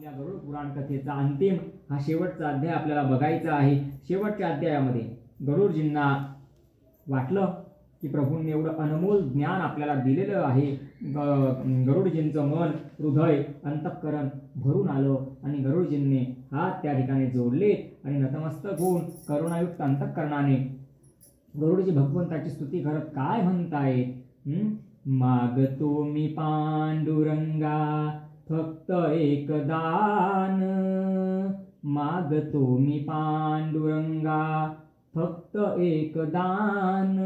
आपल्या गरुड पुराण कथेचा अंतिम हा शेवटचा अध्याय आपल्याला बघायचा आहे. शेवटच्या अध्यायामध्ये गरुडजींना वाटलं की प्रभूंनी एवढं अनमोल ज्ञान आपल्याला दिलेलं आहे. ग- गरुडजींचं मन हृदय अंतःकरण भरून आलं आणि गरुडजींनी हात त्या ठिकाणी जोडले आणि नतमस्तक होऊन करुणायुक्त अंतःकरणाने गरुडजी भगवंताची स्तुती करत काय म्हणताय मागतो मी पांडुरंगा फक्त एक दान. मागतो मी पांडुरंगा फक्त एक दान.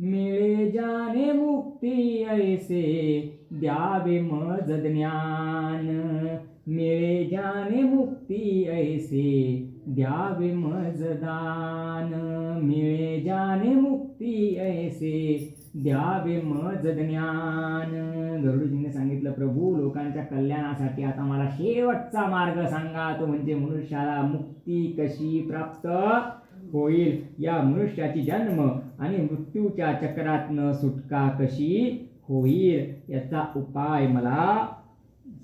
मिळे जाने मुक्ती ऐसे द्यावे मज ज्ञान. मिळे जाने मुक्ती ऐसे द्यावे मजदान मिळे जाने मुक्ती ऐसे. द्यावे मज ज्ञान. गरुडजींनी सांगितलं प्रभू लोकांच्या कल्याणासाठी आता मला शेवटचा मार्ग सांगा. तो म्हणजे मनुष्याला मुक्ती कशी प्राप्त होईल? या मनुष्याची जन्म आणि मृत्यूच्या चक्रातनं सुटका कशी होईल? याचा उपाय मला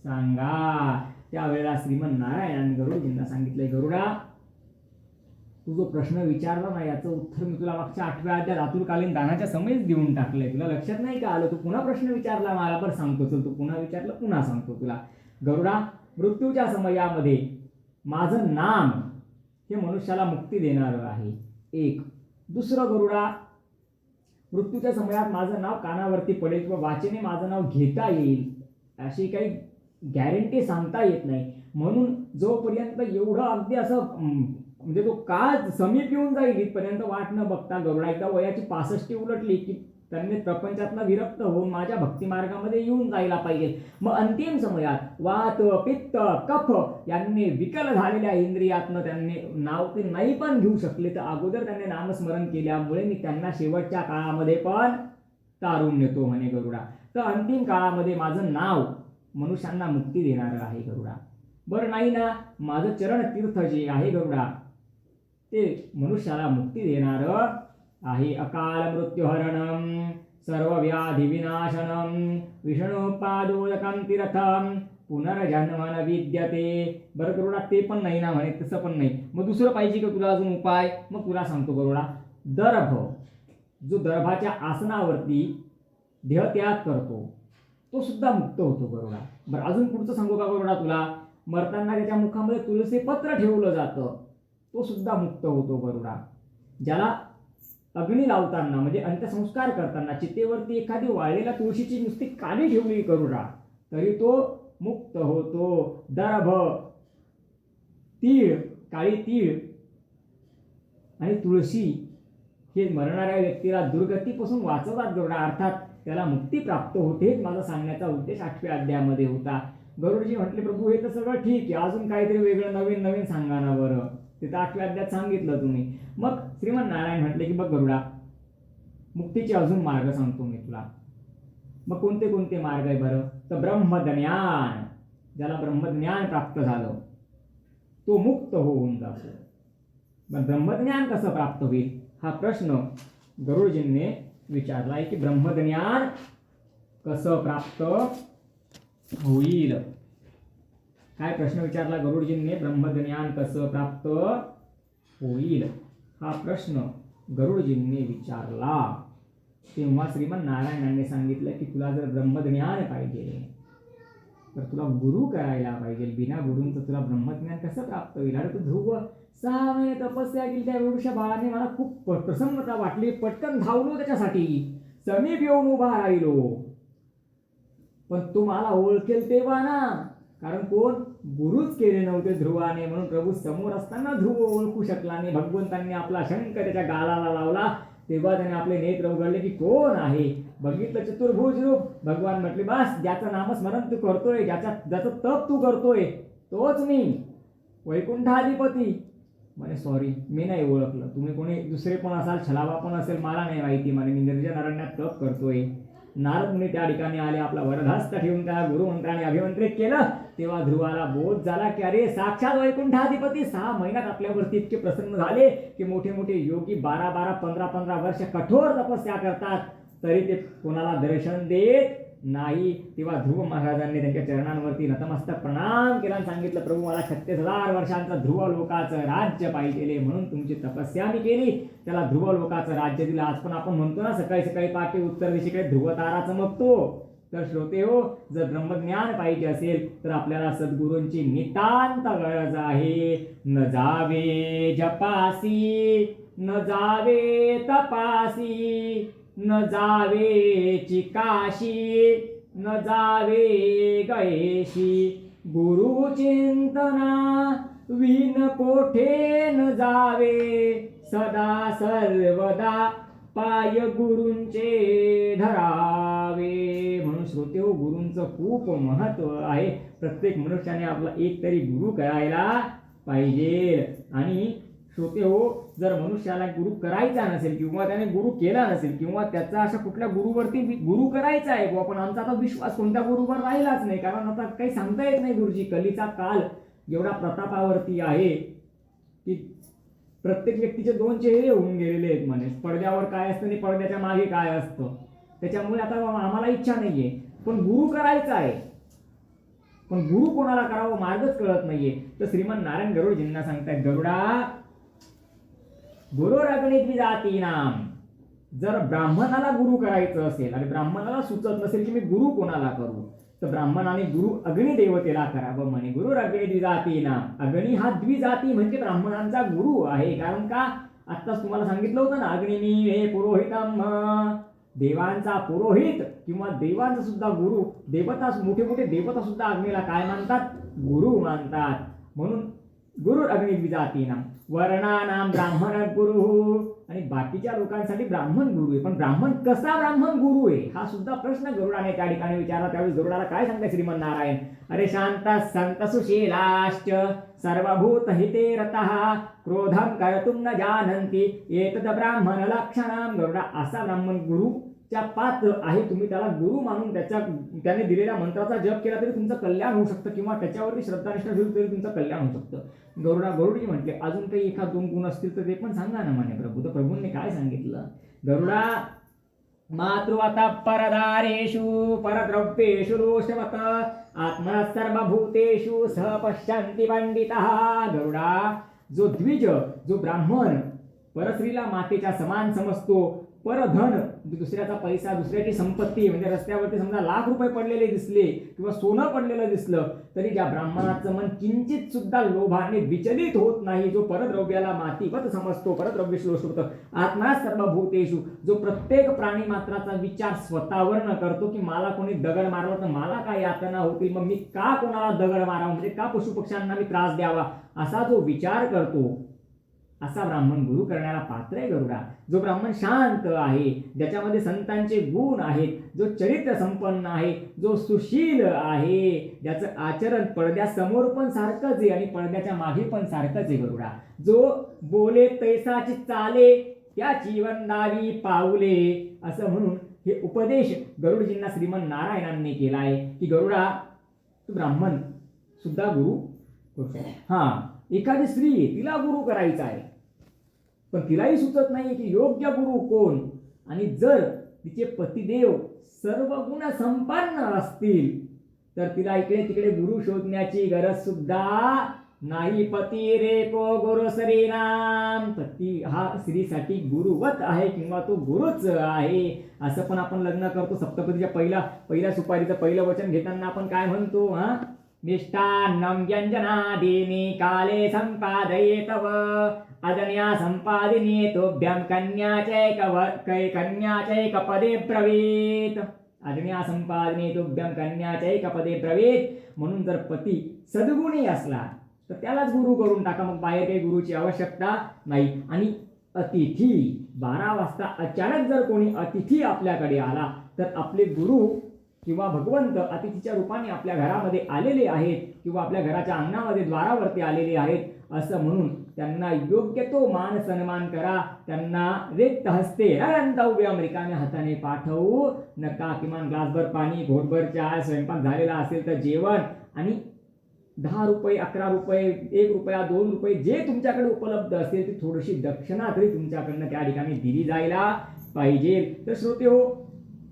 सांगा. त्यावेळेला श्रीमन नारायण गरुडजींना सांगितलंय गरुडा तू जो प्रश्न विचारला ना याचं उत्तर मी तुला मागच्या आठव्या अध्यात आतुरकालीन दानाच्या समयच देऊन टाकलंय. तुला लक्षात नाही का आलं? तू पुन्हा प्रश्न विचारला मला पण सांगतो चल. तू पुन्हा विचारलं पुन्हा सांगतो तुला. गरुडा मृत्यूच्या समयामध्ये माझं नाम हे मनुष्याला मुक्ती देणारं आहे. एक. दुसरं गरुडा मृत्यूच्या समयात माझं नाव कानावरती पडेल किंवा वाचेने माझं नाव घेता येईल अशी काही गॅरंटी सांगता येत नाही. म्हणून जोपर्यंत एवढं अगदी असं म्हणजे तो काळ समीप येऊन जाईल इथपर्यंत वाट न बघता गरुडा एकदा वयाची पासष्टी उलटली की त्यांनी प्रपंचातला विरक्त होऊन माझ्या भक्ती मार्गामध्ये येऊन जायला पाहिजे. मग अंतिम समयात वात पित्त कफ यांनी विकल झालेल्या इंद्रियातनं त्यांनी नाव ते नाही पण घेऊ शकले तर अगोदर त्यांनी नामस्मरण केल्यामुळे मी त्यांना शेवटच्या काळामध्ये पण तारून नेतो म्हणे गरुडा. तर अंतिम काळामध्ये माझं नाव मनुष्यांना मुक्ती देणारं आहे गरुडा. बरं नाही ना? माझं चरण तीर्थ जे आहे गरुडा ते मनुष्याला मुक्ती देणारं आहे. अकाल मृत्युहरणं सर्व व्याधी विनाशनम विष्णुपादोदकम तीर्थम पुनर्जन्म विद्यते. बरं गरुडा ते पण नाही ना म्हणे तसं पण नाही. मग दुसरं पाहिजे का तुला अजून उपाय? मग तुला सांगतो गरुडा दर्भ. जो दर्भाच्या आसनावरती देहत्याग करतो तो सुद्धा मुक्त होतो गरुडा बरं अजून पुढचं सांगू का गरुडा तुला? मरताना त्याच्या मुखामध्ये तुळसी पत्र ठेवलं जातं. तो सुद्धा मुक्त होतो गरुडा ज्याला अग्नी लावताना म्हणजे अंत्यसंस्कार करताना चितेवरती एखादी वाळलेल्या तुळशीची नुसती काने ठेवली गरुडा तरी तो मुक्त होतो. दर्भ तीळ काळी तीळ आणि तुळशी हे मरणाऱ्या व्यक्तीला दुर्गतीपासून वाचवतात गरुडा. अर्थात त्याला मुक्ती प्राप्त होते हेच माझा सांगण्याचा उद्देश आठव्या अध्यायामध्ये होता. गरुडजी म्हटले प्रभू हे तर सगळं ठीक आहे. अजून काहीतरी वेगळं नवीन नवीन सांगा ना बरं. तिथं आठव्या अध्यात सांगितलं तुम्ही. मग श्रीमंत नारायण म्हटले की बघ गरुडा मुक्तीचे अजून मार्ग सांगतो मी तुला. मग कोणते कोणते मार्ग आहे बरं? तर ब्रह्मज्ञान ज्याला ब्रह्मज्ञान प्राप्त झालं तो मुक्त होऊन जातो. मग ब्रह्मज्ञान कसं प्राप्त होईल? हा प्रश्न गरुडजींनी विचारला आहे की ब्रह्मज्ञान कसं प्राप्त होईल? काय प्रश्न विचारला? गरुडजींनी ब्रह्मज्ञान कसं प्राप्त होईल? हा प्रश्न गरुडजींनी विचारला. तेव्हा श्रीमन नारायणांनी सांगितलं की तुला जर ब्रह्मज्ञान पाहिजे तर तुला गुरु करायला पाहिजे. बिना गुरूंचं तुला ब्रह्मज्ञान कसं प्राप्त होईल? अरे तू ध्रुव सहा महिने तपस्या केली त्या वृक्ष बाळाने मला खूप प्रसन्नता वाटली. पटकन धावलो त्याच्यासाठी. समीप येऊन उभा राहिलो. पण तू मला ओळखेल तेव्हा ना. कारण कोण? गुरुच केले नव्हते ध्रुवाने म्हणून प्रभू समोर असताना ध्रुव ओळखू शकला नाही. भगवंतांनी आपला शंकर त्याच्या गालाला लावला. तेव्हा त्याने आपले नेत्र उघडले की कोण आहे? बघितलं चतुर्भुज रूप. भगवान म्हटले बस ज्याचं नामस्मरण तू करतोय ज्याचा ज्याचं तप तू करतोय तोच मी वैकुंठाधिपती. म्हणे सॉरी मी नाही ओळखलं. तुम्ही कोणी दुसरे पण असाल छलावा पण असेल मला नाही माहिती. म्हणे मी निर्जन अरण्यात तप करतोय. नारद मुनी त्या ठिकाणी आले आपला वरधास्त ठेवून त्या गुरुमंत्राने अभिमंत्रित केलं. तेव्हा ध्रुवाला बोध झाला की अरे साक्षात वैकुंठाधिपती सहा महिन्यात आपल्यावरती इतके प्रसन्न झाले की मोठे मोठे योगी बारा बारा पंधरा पंधरा वर्ष कठोर तपस्या करतात. तरी ते कोणाला दर्शन देत नाही. तेव्हा ध्रुव महाराजांनी त्यांच्या चरणांवरती नतमस्तक प्रणाम केला सांगितलं प्रभू मला छत्तीस हजार वर्षांचा ध्रुव लोकाचं राज्य पाहिजे म्हणून तुमची तपस्या मी केली. त्याला ध्रुव लोकाचं राज्य दिलं. आज पण आपण म्हणतो ना सकाळी सकाळी पाठी उत्तर दिशेकडे ध्रुव तारा चमकतो. तर श्रोते हो जर ब्रह्मज्ञान पाहिजे असेल तर आपल्याला सद्गुरूंची नितांत गरज आहे. न जावे जपासी न जावे तपासी न जावे चिकाशी न जावे गयेशी. गुरु चिंतना विन कोठे न जावे सदा सर्वदा पाय गुरूंचे धरावे म्हणून श्रोते हो गुरूंचं खूप महत्त्व आहे. प्रत्येक मनुष्याने आपला एक तरी गुरु करायला पाहिजे. आणि श्रोते हो जर मनुष्याला गुरु करायचा नसेल किंवा त्याने गुरु केला नसेल किंवा त्याचा अशा कुठल्या गुरुवरती गुरु करायचा आहे बुवा पण आमचा आता विश्वास कोणत्या गुरुवर राहिलाच नाही. कारण आता काही सांगता येत नाही गुरुजी. कलीचा काल एवढा प्रतापावरती आहे की प्रत्येक व्यक्तीचे दोन चेहरे होऊन गेलेले आहेत म्हणे. पडद्यावर काय असतं आणि पडद्याच्या मागे काय असतं? त्याच्यामुळे आता आम्हाला इच्छा नाहीये. पण गुरु करायचा आहे. पण गुरु कोणाला करावं मार्गच कळत नाहीये. तर श्रीमान नारायण गरुडजींना सांगताय गरुडा गुरु गुरुरगणित जाती नाम. जर ब्राह्मणाला गुरु करायचं असेल आणि ब्राह्मणाला सुचत नसेल की मी गुरु कोणाला करू तर ब्राह्मणाने गुरु अग्नि देवतेला करावं म्हणे. गुरु अग्नी द्विजाती नाम. अग्नी हा द्विजाती म्हणजे ब्राह्मणांचा गुरु आहे. कारण का? आत्ताच तुम्हाला सांगितलं होतं ना अग्निनी हे पुरोहितम देवांचा पुरोहित किंवा देवांचा सुद्धा गुरु देवता मोठे मोठे देवता सुद्धा अग्नीला काय मानतात? गुरु मानतात. म्हणून गुरु अग्नी द्विजाती वर्णानाम ब्राह्मण गुरु आणि बाकीच्या लोकांसाठी ब्राह्मण गुरु आहे. पण ब्राह्मण कसा ब्राह्मण गुरु आहे? हा सुद्धा प्रश्न गरुडाने त्या ठिकाणी विचारला. त्यावेळी गरुडाला काय सांगते श्रीमन नारायण अरे शांत संत सुशीलाश्च सर्वभूत हिते रतः क्रोधम करतुम न जानन्ति एतद ब्राह्मण लक्षणम गरुडा असा ब्राह्मण गुरु च्या पात्र आहे तुम्ही त्याला गुरु मानून त्याच्या त्याने दिलेल्या मंत्राचा जप केला तरी तुमचं कल्याण होऊ शकतं किंवा त्याच्यावरती श्रद्धानिष्ठा ठेवली तरी तुमचं कल्याण होऊ शकतं. गरुडा गरुडजी म्हटले अजून काही एखाद दोन गुण असतील तर ते पण सांगा ना म्हणे प्रभू. तर प्रभूंनी काय सांगितलं? गरुडा मातृवत परदारेषु परद्रव्येषु दोषवत आत्मनः सर्वभूतेषु सह पश्यन्ति पंडितः गरुडा जो द्विज जो ब्राह्मण परस्त्रीला मातेच्या समान समजतो परधन दुसऱ्याचा पैसा दुसऱ्याची संपत्ती म्हणजे रस्त्यावरती समजा लाख रुपये पडलेले दिसले किंवा सोनं पडलेलं दिसलं तरी ज्या ब्राह्मणाचं मन किंचित सुद्धा लोभाने विचलित होत नाही जो परद्रव्याला मातीवत समजतो परद्रव्य श्लोक आत्मा सर्व भूतेषु जो प्रत्येक प्राणी मात्राचा विचार स्वतःवर न करतो की मला कोणी दगड मारलं तर मला काय यातना होतील? मग मी का कोणाला दगड मारावं? म्हणजे का पशुपक्ष्यांना मी त्रास द्यावा? असा जो विचार करतो असा ब्राह्मण गुरु करण्याला पात्र आहे गरुडा जो ब्राह्मण शांत आहे ज्याच्यामध्ये संतांचे गुण आहेत जो चरित्र संपन्न आहे जो सुशील आहे ज्याचं आचरण पडद्यासमोर पण सारखंच आहे आणि पडद्याच्या मागे पण सारखंच आहे गरुडा. जो बोले तैसाची चाले त्या जीवनदारी पाऊले असं म्हणून हे उपदेश गरुडजींना श्रीमंत नारायणांनी केला आहे की गरुडा तू ब्राह्मण सुद्धा गुरु हां हा एखादी स्त्री तिला गुरु करायचा आहे. पण तिलाही सुचत नाही की योग्य गुरु कोण? आणि जर तिचे पतिदेव सर्व गुण संपन्न असतील तर तिला इकडे तिकडे गुरु शोधण्याची गरज सुद्धा नाही. पती रे को गुरु श्रीराम. पती हा स्त्रीसाठी गुरुवत आहे किंवा तो गुरुच आहे असं पण आपण लग्न करतो. सप्तपतीच्या पहिला पहिल्या सुपारीचं पहिलं वचन घेताना आपण काय म्हणतो हा? मिष्टान्नं व्यञ्जनादीनि काले सम्पादयेतव अदन्या सम्पादिनी तुभ्यं कन्या चैकव कै कन्या चैकपदे ब्रवीत। अदन्या संपादने तुभ्यं कन्या चैकपदे ब्रवीत। म्हणून जर पती सद्गुणी असला तर त्यालाच गुरु करून टाका मग बाहेर काही गुरुची आवश्यकता नाही. आणि अतिथी बारा वाजता अचानक जर कोणी अतिथी आपल्याकडे आला तर आपले गुरु किंवा भगवंत अतिथीच्या रूपाने आपल्या घरामध्ये आलेले आहेत किंवा आपल्या घराच्या अंगणामध्ये द्वारावरती आलेले आहेत असं म्हणून त्यांना योग्य तो मान सन्मान करा. त्यांना रेत हस्ते उभ्या रिकाम्या हाताने पाठवू नका. किमान ग्लासभर पाणी घोटभर चहा स्वयंपाक झालेला असेल तर जेवण. आणि दहा रुपये अकरा रुपये एक रुपया दोन रुपये जे तुमच्याकडे उपलब्ध असेल ती थोडीशी दक्षिणा तरी तुमच्याकडनं त्या ठिकाणी दिली जायला पाहिजे. तर श्रोते हो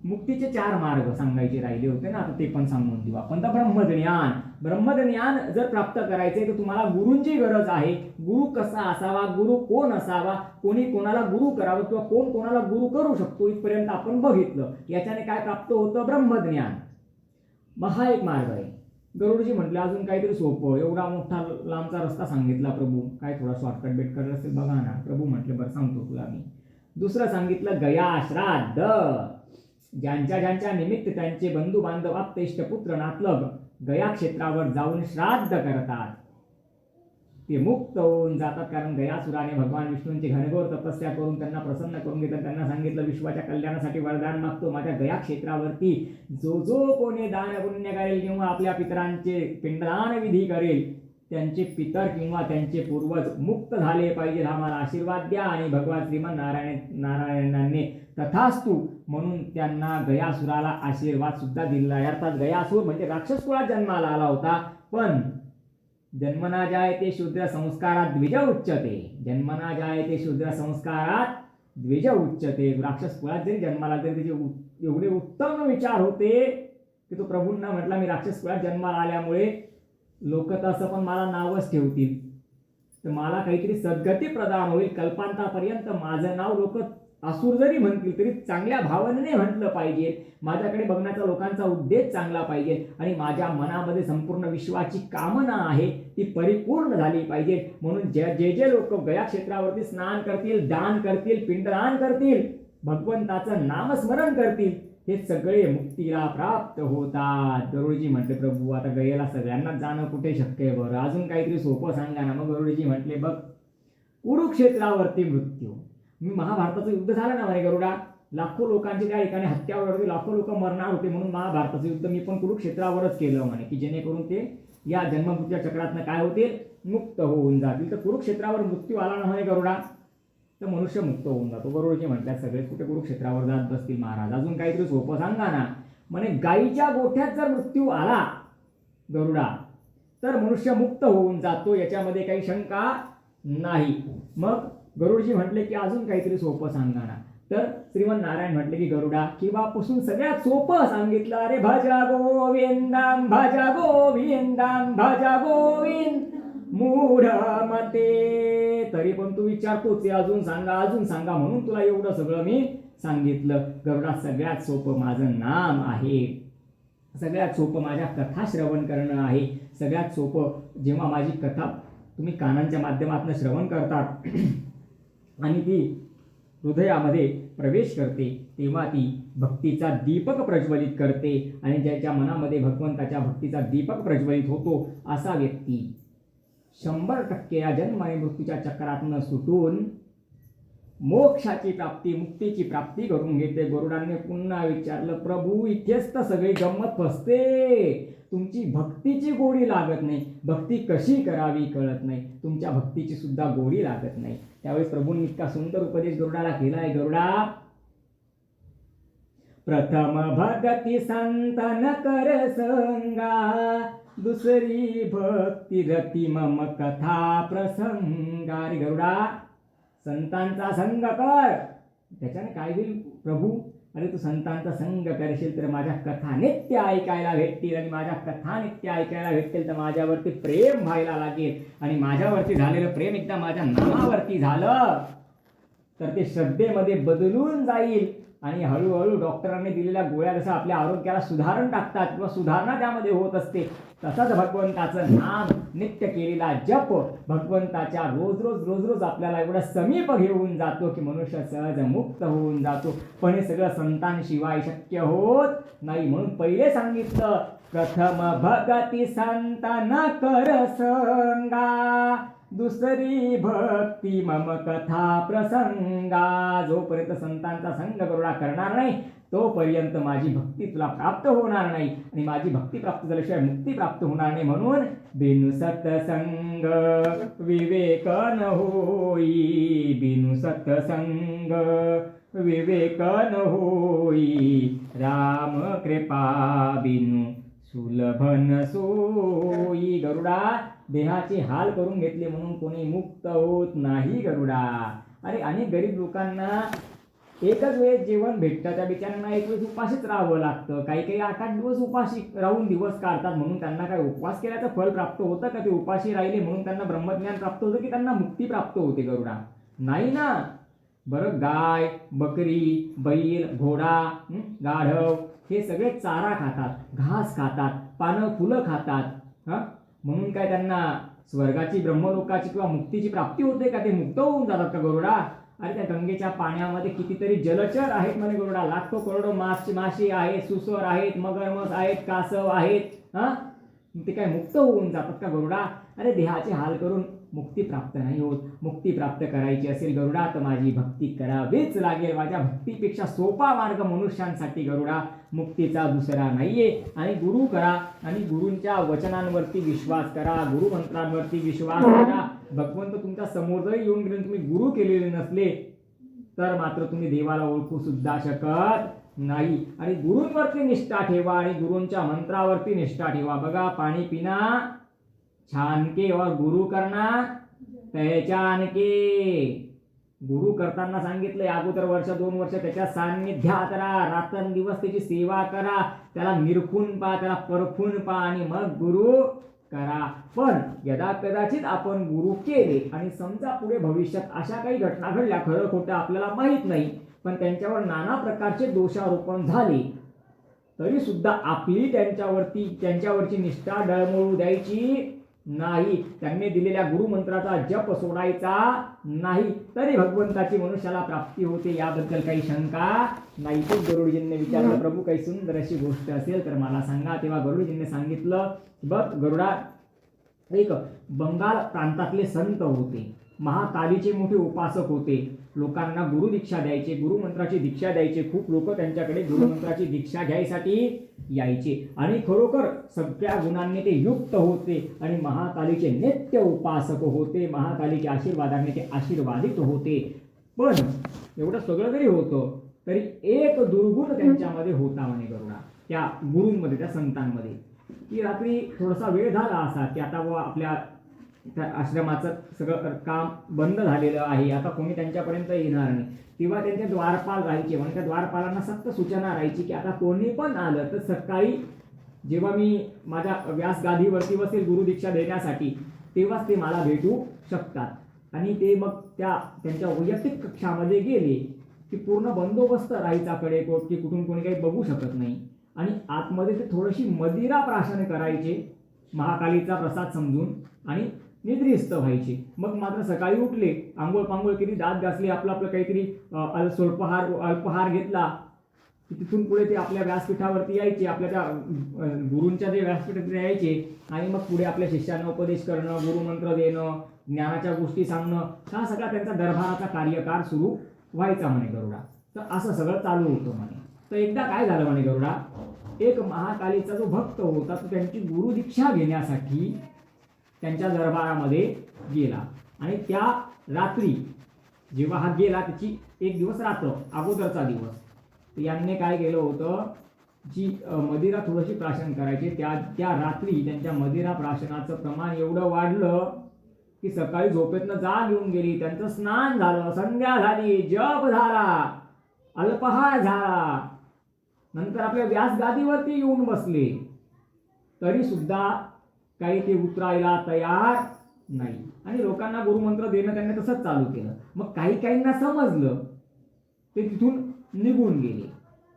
मुक्तीचे चार मार्ग सांगायचे राहिले होते ना आता ते पण सांगून देऊ आपण. तर ब्रह्मज्ञान. ब्रह्मज्ञान जर प्राप्त करायचे तर तुम्हाला गुरूंची गरज आहे. गुरु कसा असावा गुरु कोण असावा कोणी कोणाला गुरु करावं किंवा कोण कोणाला गुरु करू शकतो इथपर्यंत आपण बघितलं. याच्याने काय प्राप्त होतं? ब्रह्मज्ञान. मग हा एक मार्ग आहे. गरुडजी म्हटलं अजून काहीतरी सोपं. एवढा मोठा लांबचा रस्ता सांगितला प्रभू. काय थोडा शॉर्टकट बेट करत असेल बघा ना. प्रभू म्हटले बरं सांगतो तुला मी. दुसरं सांगितलं गया श्राद्ध. ज्यांच्या ज्यांच्या निमित्त त्यांचे बंधू बांधव आप्तेष्ट पुत्र नातलग गया क्षेत्रावर जाऊन श्राद्ध करतात. ते मुक्त होऊन जातात कारण गयासुराने भगवान विष्णूंची घनघोर तपस्या करून त्यांना प्रसन्न करून घेतात. त्यांना सांगितलं विश्वाच्या कल्याणासाठी वरदान मागतो. माझ्या गया क्षेत्रावरती जो जो कोणी दान पुण्य करेल किंवा आपल्या पितरांचे पिंडदान विधी करेल त्यांचे पितर किंवा त्यांचे पूर्वज मुक्त झाले पाहिजे हा मला आशीर्वाद द्या आणि भगवान श्रीमन नारायण नारायणाने तथास्तु म्हणून त्यांना गयासुराला आशीर्वाद सुद्धा दिला अर्थात गयासूर म्हणजे राक्षस कुळात जन्माला आला होता. पण जन्मना जायते शूद्र संस्कारात द्विज उच्चते. जन्मना जायते शूद्र संस्कारात द्विज उच्चते. राक्षस कुळात जरी जन्माला तरी त्याचे एवढे उत्तम विचार होते की तो प्रभूंना म्हटला मी राक्षस कुळात जन्माला आल्यामुळे लोक तसं पण मला नावच ठेवतील. तर मला काहीतरी सद्गती प्रदान होईल. कल्पांतापर्यंत माझं नाव लोक असुर जरी म्हणतील तरी चांगल्या भावनेने म्हटलं पाहिजे. माझ्याकडे बघण्याचा लोकांचा उद्देश चांगला पाहिजे. आणि माझ्या मनामध्ये संपूर्ण विश्वाची कामना आहे ती परिपूर्ण झाली पाहिजे. म्हणून जे जे जे लोक गया क्षेत्रावरती स्नान करतील दान करतील पिंडदान करतील भगवंताचं नामस्मरण करतील हे सगळे मुक्तीला प्राप्त होतात. गरुडीजी म्हटले प्रभू आता गयेला सगळ्यांनाच जाणं कुठे शक्य आहे बरं? अजून काहीतरी सोपं सांगा ना. मग गरुडीजी म्हटले बघ कुरुक्षेत्रावरती मृत्यू. मी महाभारताचं युद्ध झालं ना म्हणे गरुडा? लाखो लोकांची त्या ठिकाणी हत्या वगैरे होती लाखो लोक मरणार होते म्हणून महाभारताचं युद्ध मी पण कुरुक्षेत्रावरच केलं म्हणे की जेणेकरून ते या जन्ममृत्यूच्या चक्रातनं काय होतील मुक्त होऊन जातील. तर कुरुक्षेत्रावर मृत्यू आला ना गरुडा? तर मनुष्य मुक्त होऊन जातो. गरुडचे म्हटल्यास सगळे कुठे कुरुक्षेत्रावर जात बसतील महाराज? अजून काहीतरी सोपं सांगा ना. म्हणे गाईच्या गोठ्यात जर मृत्यू आला गरुडा तर मनुष्य मुक्त होऊन जातो याच्यामध्ये काही शंका नाही. मग गरुडजी म्हटले की अजून काहीतरी सोपं सांगा ना तर श्रीमंत नारायण म्हटले की गरुडा किंवा पासून सगळ्यात सोपं सांगितलं. अरे भजा गोविंदाम भजा गोविंदाम भजा गोविंद. मूढ मते. तरी पण तू विचारतोच अजून सांगा अजून सांगा म्हणून तुला एवढं सगळं मी सांगितलं. गरुडा सगळ्यात सोपं माझं नाम आहे. सगळ्यात सोपं माझ्या कथा श्रवण करणं आहे. सगळ्यात सोपं जेव्हा माझी कथा तुम्ही कानांच्या माध्यमातून श्रवण करतात आणि ती हृदयामध्ये प्रवेश करते. तेव्हा ती भक्तीचा दीपक प्रज्वलित करते आणि ज्याच्या मनामध्ये भगवंताच्या भक्तीचा दीपक प्रज्वलित होतो असा व्यक्ती शंभर टक्के या जन्म आणि मृत्यूच्या चक्रातनं सुटून मोक्षाची प्राप्ती मुक्तीची प्राप्ती करून घेते. गरुडांनी पुन्हा विचारलं प्रभू इथेच तर सगळी गंमत फसते. तुमची भक्तीची गोडी लागत नाही. भक्ती कशी करावी कळत नाही. तुमच्या भक्तीची सुद्धा गोडी लागत नाही. त्यावेळेस प्रभूंनी इतका सुंदर उपदेश गरुडाला केलाय गरुडा. प्रथम भगती संतन कर संगा. दुसरी भक्ती रती मम कथा प्रसंगा. रे गरुडा संतांचा संग कर. त्याच्याने काय होईल प्रभू? अरे तू संतांचा संग करशील तर माझ्या कथा नित्य ऐकायला भेटतील आणि माझ्या कथा नित्य ऐकायला भेटतील तर माझ्यावरती प्रेम व्हायला लागेल. आणि माझ्यावरती झालेलं प्रेम एकदा माझ्या नामावरती झालं तर ते श्रद्धेमध्ये बदलून जाईल. आणि हळूहळू डॉक्टरांनी दिलेल्या गोळ्या जसं आपल्या आरोग्याला सुधारण टाकतात किंवा सुधारणा त्यामध्ये होत असते तसंच भगवंताचं नाम नित्य केलेला जप भगवंताच्या रोज रोज रोज रोज आपल्याला एवढा समीप घेऊन जातो की मनुष्य सहज मुक्त होऊन जातो. पण हे सगळं संतांशिवाय शक्य होत नाही म्हणून पहिले सांगितलं प्रथम भगती संतान कर संगा. दुसरी भक्ती मम कथा प्रसंगा. जोपर्यंत संतांचा संग गरुडा करणार नाही तोपर्यंत माझी भक्ती तुला प्राप्त होणार नाही. आणि माझी भक्ती प्राप्त झाल्याशिवाय मुक्ती प्राप्त होणार नाही म्हणून बिनु सत्संग विवेक न होई. बिनु सत्संग विवेक न होई. राम कृपा बिनु सुलभन सोई. गरुडा देहाचे हाल करून घेतले म्हणून कोणी मुक्त होत नाही गरुडा. अरे अनेक गरीब लोकांना एकच वेळेस जेवण भेटतं त्या बिचाऱ्यांना एक वेळेस उपाशीच राहावं लागतं. काही काही आठ आठ दिवस उपाशी राहून दिवस काढतात म्हणून त्यांना काय उपवास केल्याचं फळ प्राप्त होतं का? ते उपाशी राहिले म्हणून त्यांना ब्रह्मज्ञान प्राप्त होतं की त्यांना मुक्ती प्राप्त होते गरुडा? नाही ना. बरं गाय बकरी बैल घोडा गाढव हे सगळे चारा खातात घास खातात पानं फुलं खातात. हां? म्हणून काय त्यांना स्वर्गाची ब्रह्मलोकाची किंवा मुक्तीची प्राप्ती होते का ते मुक्त होऊन जातात का गरुडा? अरे त्या गंगेच्या पाण्यामध्ये कितीतरी जलचर आहेत म्हणे गरुडा. लाखो करोडो मास माशी आहेत सुसर आहेत मगरमस आहेत कासव आहेत हा? ते काय मुक्त होऊन जातात का गरुडा? अरे देहाचे हाल करून मुक्ती प्राप्त नाही होत. मुक्ती प्राप्त करायची असेल गरुडा तर माझी भक्ती करावीच लागेल. माझ्या भक्तीपेक्षा सोपा मार्ग मनुष्यांसाठी गरुडा. मुक्तीचा दुसरा नाहीये. आणि गुरु करा. आणि गुरूंच्या वचनांवरती विश्वास करा. गुरुमंत्रांवरती विश्वास करा. भगवंत तुमच्यासमोर जरी येऊन गेले. तुम्ही गुरु केलेले नसले तर मात्र तुम्ही देवाला ओळखू सुद्धा शकत नाही. आणि गुरूंवरती निष्ठा ठेवा. आणि गुरूंच्या मंत्रावरती निष्ठा ठेवा. बघा पाणी पिना. छानके गुरु करणार पहचान गुरु करताना सांगितलंय अगोदर वर्ष दोन वर्ष त्याच्या सान्निध्यात राहा रात्रंदिवस त्याची सेवा करा त्याला निरखून पा त्याला परखून पा आणि मग गुरु करा. पण यदा कदाचित आपण गुरु केले आणि समजा पुढे भविष्यात अशा काही घटना घडल्या खरं खोटं आपल्याला माहीत नाही पण त्यांच्यावर नाना प्रकारचे दोषारोपण झाले तरी सुद्धा आपली त्यांच्यावरती त्यांच्यावरची निष्ठा डळमळू द्यायची नाही. त्यांनी दिलेल्या गुरुमंत्राचा जप सोडायचा नाही. तरी भगवंताची मनुष्याला प्राप्ती होते याबद्दल काही शंका नाही. ते गरुडजींनी विचारलं प्रभू काही सुंदर अशी गोष्ट असेल तर मला सांगा. तेव्हा गरुडजींनी सांगितलं बघ गरुडा एक बंगाल प्रांतातले संत होते. महाकालीचे मोठे उपासक होते. लोकांना गुरु दीक्षा द्यायचे गुरुमंत्राची दीक्षा द्यायचे. खूप लोक त्यांच्याकडे गुरुमंत्राची दीक्षा घ्यायसाठी यायचे. आणि खरोखर सगळ्या गुणांनी ते युक्त होते आणि महाकालीचे नित्य उपासक होते. महाकालीच्या आशीर्वादाने ते आशीर्वादित होते. पण एवढं सगळं जरी होतं तरी एक दुर्गुण त्यांच्यामध्ये होता म्हणे करुणा त्या गुरूंमध्ये त्या संतांमध्ये. की रात्री थोडासा वेळ झाला असा की आता आपल्या त्या आश्रमाचं सगळं काम बंद झालेलं आहे. आता कोणी त्यांच्यापर्यंत येणार नाही. तेव्हा त्यांचे द्वारपाल राहायचे. म्हणजे त्या द्वारपालांना सक्त सूचना राहायची की आता कोणी पण आलं तर सकाळी जेव्हा मी माझ्या व्यास गादीवरती बसेल गुरुदीक्षा देण्यासाठी तेव्हाच ते मला भेटू शकतात. आणि ते मग त्या त्यांच्या वैयक्तिक कक्षामध्ये गेले की पूर्ण बंदोबस्त राहायचा कडे की कुठून कोणी काही बघू शकत नाही. आणि आतमध्ये ते थोडीशी मदिरा प्राशन करायचे महाकालीचा प्रसाद समजून. आणि निद्रिस्त व्हायचे. मग मात्र सकाळी उठले आंघोळ पांघोळ केली दात घासले आपलं आपलं काहीतरी अल स्वल्पहार अल्पहार घेतला. की तिथून पुढे ते आपल्या व्यासपीठावरती यायचे आपल्या त्या गुरूंच्या जे व्यासपीठात यायचे आणि मग पुढे आपल्या शिष्यांना उपदेश करणं गुरुमंत्र देणं ज्ञानाच्या गोष्टी सांगणं हा सगळा त्यांचा दरबाराचा कार्यकार सुरू व्हायचा म्हणे गरुडा. तर असं सगळं चालू होतं म्हणे. तर एकदा काय झालं म्हणे गरुडा? एक महाकालीचा जो भक्त होता तो त्यांची गुरुदीक्षा घेण्यासाठी त्यांच्या दरबारामध्ये गेला. आणि त्या रात्री जेव्हा हा गेला त्याची एक दिवस रात्र अगोदरचा दिवस. यांनी काय केलं होतं? जी मदिरा थोडीशी प्राशन करायची त्या त्या रात्री त्यांच्या मदिरा प्राशनाचं प्रमाण एवढं वाढलं की सकाळी झोपेतनं जाग येऊन गेली. त्यांचं स्नान झालं संध्या झाली जप झाला अल्पहार झाला. नंतर आपल्या व्यासगादीवरती येऊन बसले. तरी सुद्धा काही ते उतरायला तयार नाही. आणि लोकांना गुरुमंत्र देणं त्यांनी तसंच चालू केलं. मग काही काहींना समजलं ते तिथून निघून गेले.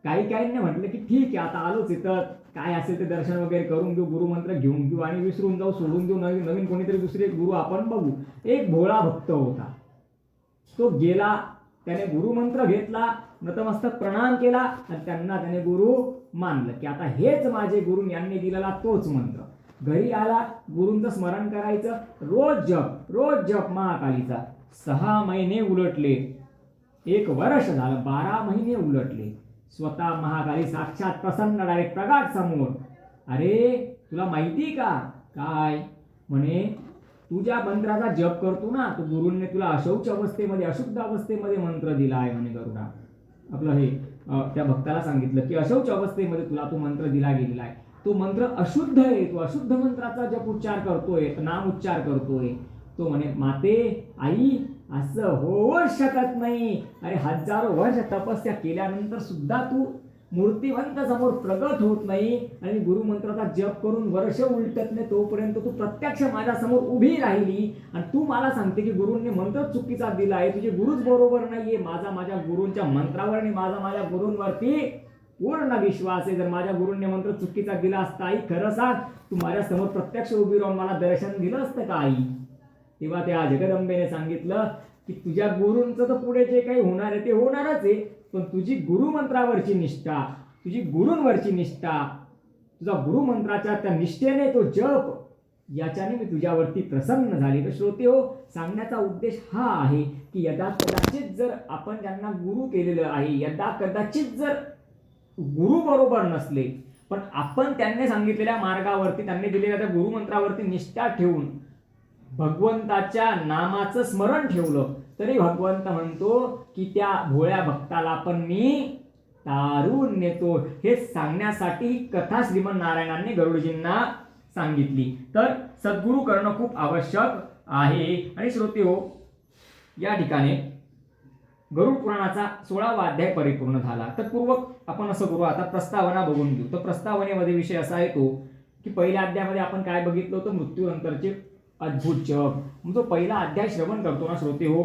काही काहींनी म्हटलं की ठीक आहे आता आलोच इथं. काय असेल ते दर्शन वगैरे करून घेऊ गुरुमंत्र घेऊन घेऊ आणि विसरून जाऊ सोडून देऊ नवीन नवीन कोणीतरी दुसरे गुरु आपण बघू. एक भोळा भक्त होता. तो गेला त्याने गुरुमंत्र घेतला नतमस्तक प्रणाम केला आणि त्यांना त्याने गुरु मानलं की आता हेच माझे गुरु यांनी दिलेला तोच मंत्र. घरी आला गुरूंचं स्मरण करायचं रोज जप रोज जप महाकालीचा. सहा महिने उलटले. एक वर्ष झालं बारा महिने उलटले. स्वतः महाकाली साक्षात प्रसन्न डायरेक्ट प्रगाट समोर. अरे तुला माहिती का? काय? म्हणे तू ज्या मंत्राचा जप करतो ना तो गुरूंनी तुला अशौच अवस्थेमध्ये अशुद्ध अवस्थेमध्ये मंत्र दिला आहे म्हणे गरुडा. आपलं हे त्या भक्ताला सांगितलं की अशौच अवस्थेमध्ये तुला तो मंत्र दिला गेलेला आहे. तो मंत्र अशुद्ध आहे तो अशुद्ध मंत्राचा जप उच्चार करतोय नाम उच्चार करतोय. तो म्हणे माते आई असं होऊ शकत नाही. अरे हजारो वर्ष तपस्या केल्यानंतर सुद्धा तू मूर्तिवंत समोर प्रगट होत नाही आणि गुरुमंत्राचा जप करून वर्ष उलटत नाही तोपर्यंत तू प्रत्यक्ष माझ्यासमोर उभी राहिली. आणि तू मला सांगते की गुरूंनी मंत्र चुकीचा दिला आहे तुझे गुरुच बरोबर नाहीये. माझा माझ्या गुरूंच्या मंत्रावर आणि माझा माझ्या गुरूंवरती पूर्ण विश्वास आहे. जर माझ्या गुरुंनी मंत्र चुकीचा दिला असता आई खरं सांग तू माझ्यासमोर प्रत्यक्ष उभी राहून मला दर्शन दिलं असतं का आई? तेव्हा त्या जगदंबेने सांगितलं की तुझ्या गुरूंचं तर पुढे जे काही होणार आहे ते होणारच आहे पण तुझी गुरुमंत्रावरची निष्ठा तुझी गुरूंवरची निष्ठा तुझा गुरुमंत्राच्या त्या निष्ठेने तो जप याच्याने मी तुझ्यावरती प्रसन्न झाले. तर श्रोते हो सांगण्याचा उद्देश हा आहे की यदा कदाचित जर आपण ज्यांना गुरु केलेलं आहे यदा कदाचित जर गुरु बरोबर नसले पण आपण त्यांनी सांगितलेल्या मार्गावरती त्यांनी दिलेल्या त्या गुरुमंत्रावरती निष्ठा ठेवून भगवंताच्या नामाचं स्मरण ठेवलं तरी भगवंत म्हणतो की त्या भोळ्या भक्ताला पण मी तारून नेतो हे सांगण्यासाठी ही कथा श्रीमंत नारायणांनी गरुडजींना सांगितली. तर सद्गुरू करणं खूप आवश्यक आहे. आणि श्रोते हो या ठिकाणी गरुड पुराणाचा सोळावा अध्याय परिपूर्ण झाला. तर पूर्वक आपण असं करू आता प्रस्तावना बघून घेऊ. तर प्रस्तावनेमध्ये विषय असा येतो की पहिल्या अध्यायामध्ये आपण काय बघितलं होतं? मृत्यूनंतरचे अद्भुत जग जो पहिला अध्याय श्रवण करतो ना श्रोते हो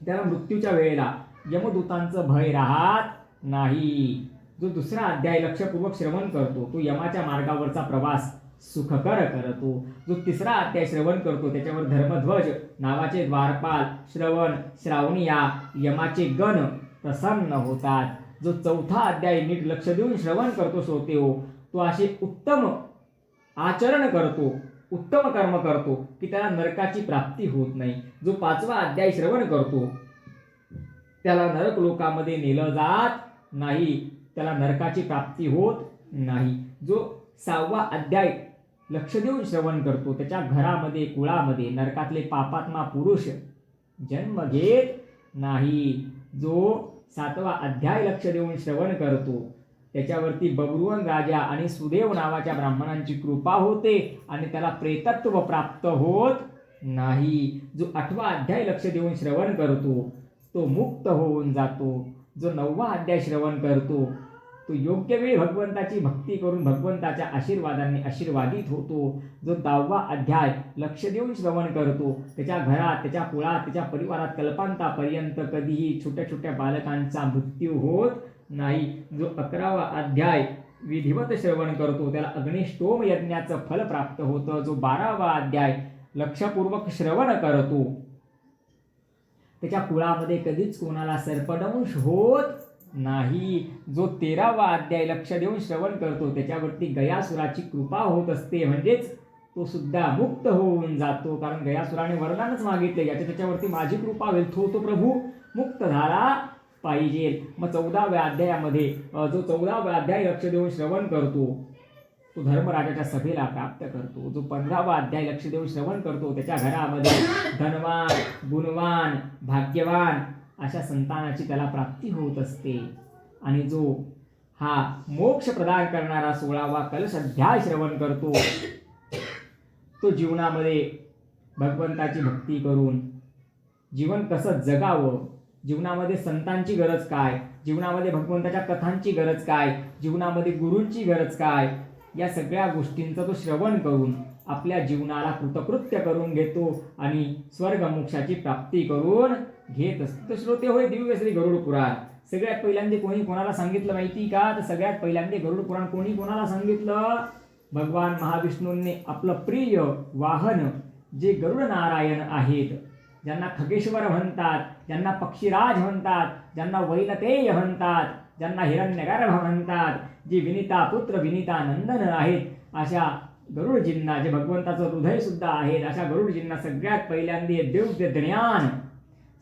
त्याला मृत्यूच्या वेळेला यमदूतांचं भय राहत नाही. जो दुसरा अध्याय लक्षपूर्वक श्रवण करतो तो यमाच्या मार्गावरचा प्रवास सुखकर करतो. जो तिसरा अध्याय श्रवण करतो त्याच्यावर धर्मध्वज नावाचे द्वारपाल श्रवण श्रावणी या यमाचे गण प्रसन्न होतात. जो चौथा अध्याय नीट लक्ष देऊन श्रवण करतो श्रोते हो तो असे उत्तम आचरण करतो उत्तम कर्म करतो की त्याला नरकाची प्राप्ती होत नाही. जो पाचवा अध्याय श्रवण करतो त्याला नरक लोकामध्ये नेलं जात नाही. त्याला नरकाची प्राप्ती होत नाही. जो सहावा अध्याय लक्ष देऊन श्रवण करतो. त्याच्या घरामध्ये कुळामध्ये नरकातले पापात्मा पुरुष जन्म घेत नाही. जो सातवा अध्याय लक्ष देऊन श्रवण करतो त्याच्यावरती बबरुवन राजा आणि सुदेव नावाच्या ब्राह्मणांची कृपा होते आणि त्याला प्रेतत्व प्राप्त होत नाही. जो आठवा अध्याय लक्ष देऊन श्रवण करतो तो मुक्त होऊन जातो. जो नववा अध्याय श्रवण करतो तो योग्य वेळी भगवंताची भक्ती करून भगवंताच्या आशीर्वादांनी आशीर्वादित होतो. जो दहावा अध्याय लक्ष देऊन श्रवण करतो त्याच्या घरात त्याच्या कुळात त्याच्या परिवारात कल्पांतापर्यंत कधीही छोट्या छोट्या बालकांचा मृत्यू होत नाही. जो अकरावा अध्याय विधिवत श्रवण करतो त्याला अग्निष्टोम यज्ञाचं फल प्राप्त होतं. जो बारावा अध्याय लक्षपूर्वक श्रवण करतो त्याच्या कुळामध्ये कधीच कोणाला सर्पदंश होत नाही. जो तेरावा अध्याय लक्ष देऊन श्रवण करतो त्याच्यावरती गयासुराची कृपा होत असते. म्हणजेच तो सुद्धा मुक्त होऊन जातो. कारण गयासुराने वरदानच मागितले याच्या त्याच्यावरती माझी कृपा होईल. तो तो प्रभू मुक्त झाला पाहिजे. मग चौदाव्या अध्यायामध्ये जो चौदाव्या अध्याय लक्ष देऊन श्रवण करतो तो धर्मराजाच्या सभेला प्राप्त करतो. जो पंधरावा अध्याय लक्ष देऊन श्रवण करतो त्याच्या घरामध्ये धनवान गुणवान भाग्यवान अशा संतानाची त्याला प्राप्ती होत असते. आणि जो हा मोक्ष प्रदान करणारा सोळावा कलश अध्याय श्रवण करतो तो जीवनामध्ये भगवंताची भक्ती करून जीवन कसं जगावं जीवनामध्ये संतांची गरज काय जीवनामध्ये भगवंताच्या कथांची गरज काय जीवनामध्ये गुरूंची गरज काय या सगळ्या गोष्टींचं तो श्रवण करून आपल्या जीवनाला कृतकृत्य करून घेतो आणि स्वर्गमोक्षाची प्राप्ती करून घेत असतो. तर श्रोते होय दिव्य श्री गरुड पुराण. सगळ्यात पहिल्यांदा कोणी कोणाला सांगितलं माहिती का? तर सगळ्यात पहिल्यांदा गरुड पुराण कोणी कोणाला सांगितलं? भगवान महाविष्णूंनी आपलं प्रिय वाहन जे गरुड नारायण आहेत ज्यांना खगेश्वर म्हणतात ज्यांना पक्षीराज म्हणतात ज्यांना वैलतेय म्हणतात ज्यांना हिरण्यगर्भ म्हणतात जे विनिता पुत्र विनिता नंदन आहेत अशा गरुडजींना जे भगवंताचं हृदयसुद्धा आहेत अशा गरुडजींना सगळ्यात पहिल्यांदा दिव्य ज्ञान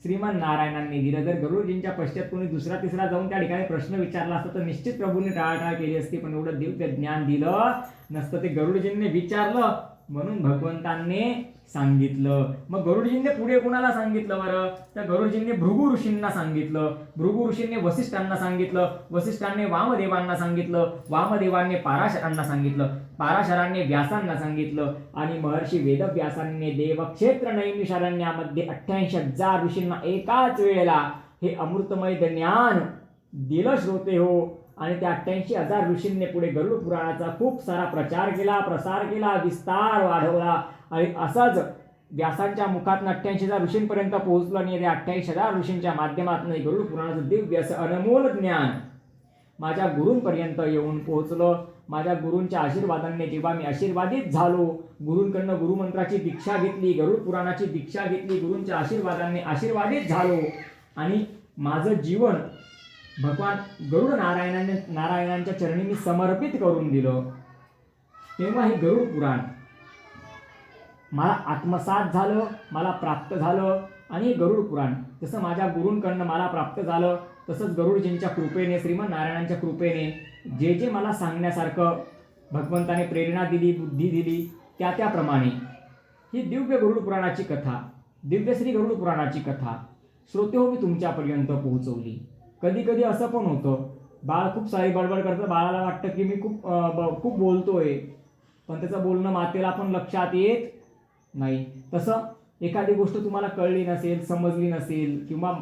श्रीमन नारायणांनी दिलं जर गरुडजींच्या पश्चात कोणी दुसरा तिसरा जाऊन त्या ठिकाणी प्रश्न विचारला असता तर निश्चित प्रभूंनी टाळाटाळ केली असती. पण एवढं दिव्य ज्ञान दिलं नसतं. ते गरुडजींनी विचारलं म्हणून भगवंतांनी सांगितलं. मग गरुडजींनी पुढे कोणाला सांगितलं बरं? तर गरुडजींनी भृगु ऋषींना सांगितलं. भृगु ऋषींनी वसिष्ठांना सांगितलं. वसिष्ठांनी वामदेवांना सांगितलं. वामदेवांनी पाराशरांना सांगितलं. पाराशरांनी व्यासांना सांगितलं. आणि महर्षी वेदव्यासांनी देवक्षेत्र नैमिषारण्यामध्ये अठ्ठ्याऐंशी हजार ऋषींना एकाच वेळेला हे अमृतमय ज्ञान दिलं श्रोते हो. आणि त्या अठ्ठ्याऐंशी हजार ऋषींनी पुढे गरुड पुराणाचा खूप सारा प्रचार केला प्रसार केला विस्तार वाढवला. आणि असाच व्यासांच्या मुखात अठ्ठ्याऐंशी हजार ऋषींपर्यंत पोहोचलो आणि या अठ्ठ्याऐंशी हजार ऋषींच्या माध्यमातून गरुड पुराणाचं दिव्य असं अनमोल ज्ञान माझ्या गुरूंपर्यंत येऊन पोहोचलं. माझ्या गुरूंच्या आशीर्वादाने जेव्हा मी आशीर्वादित झालो गुरूंकडनं गुरुमंत्राची दीक्षा घेतली गरुड पुराणाची दीक्षा घेतली गुरूंच्या आशीर्वादाने आशीर्वादित झालो. आणि माझं जीवन भगवान गरुड नारायणाने नारायणांच्या चरणी मी समर्पित करून दिलं. तेव्हा हे गरुड पुराण मला आत्मसात झालं मला प्राप्त झालं आणि गरुड पुराण जसं माझ्या गुरूंकडनं मला प्राप्त झालं तसंच गरुडजींच्या कृपेने श्रीमंत नारायणांच्या कृपेने जे जे मला सांगण्यासारखं भगवंताने प्रेरणा दिली बुद्धी दिली त्या त्याप्रमाणे. ही दिव्य गरुड पुराणाची कथा दिव्य श्री गरुड पुराणाची कथा श्रोते हो मी तुमच्यापर्यंत पोहोचवली. कधी कधी असं पण होतं. बाळ खूप सारी बडबड करतं. बाळाला वाटतं की मी खूप ब- खूप बोलतोय. पण त्याचं बोलणं मातेला पण लक्षात येत नाही. तसं एखादी गोष्ट तुम्हाला कळली नसेल समजली नसेल किंवा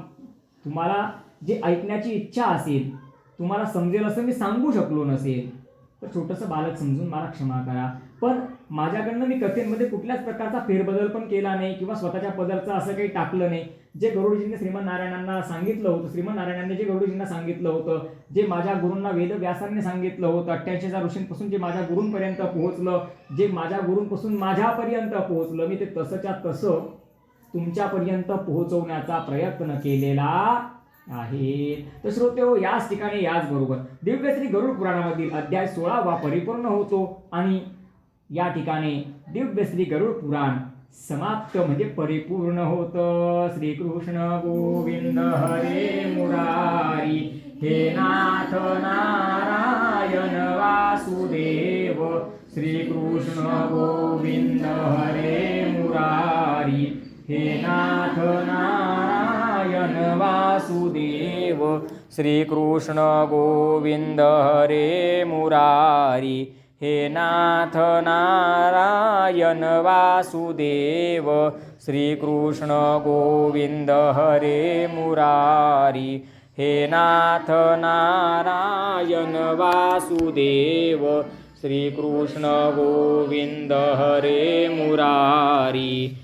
तुम्हाला जे ऐकण्याची इच्छा असेल तुम्हाला समजेल असं मी सांगू शकलो नसेल. तर छोटंसं बालक समजून मला क्षमा करा. पण माझ्याकडनं मी कथेमध्ये कुठल्याच प्रकारचा फेरबदल पण केला नाही किंवा स्वतःच्या पदरचं असं काही टाकलं नाही. जे गरुडजींनी श्रीमंत नारायणांना सांगितलं होतं श्रीमंत नारायणांनी जे गरुडजींना सांगितलं होतं जे माझ्या गुरूंना वेदव्यासांनी सांगितलं होतं अठ्ठ्याऐंशी हजार ऋषींपासून जे माझ्या गुरूंपर्यंत पोहोचलं जे माझ्या गुरूंपासून माझ्यापर्यंत पोहोचलं मी ते तसंच्या तसं तुमच्यापर्यंत पोहोचवण्याचा प्रयत्न केलेला आहेत. तर श्रोते हो याच ठिकाणी याच बरोबर. दिव्य गरुड पुराणामधील अध्याय सोळावा परिपूर्ण होतो आणि या ठिकाणी दिव्यश्री गरुड पुराण समाप्त म्हणजे परिपूर्ण होतं. श्रीकृष्ण गोविंद हरे मुरारी हे नाथ नारायण वासुदेव श्रीकृष्ण गोविंद हरे मुरारी हे नाथ नारायण वासुदेव। श्रीकृष्ण गोविंद हरे मुरारी। हे नाथ नारायण वासुदेव। श्रीकृष्ण गोविंद हरे मुरारी। हे नाथ नारायण वासुदेव। श्रीकृष्ण गोविंद हरे मुरारी।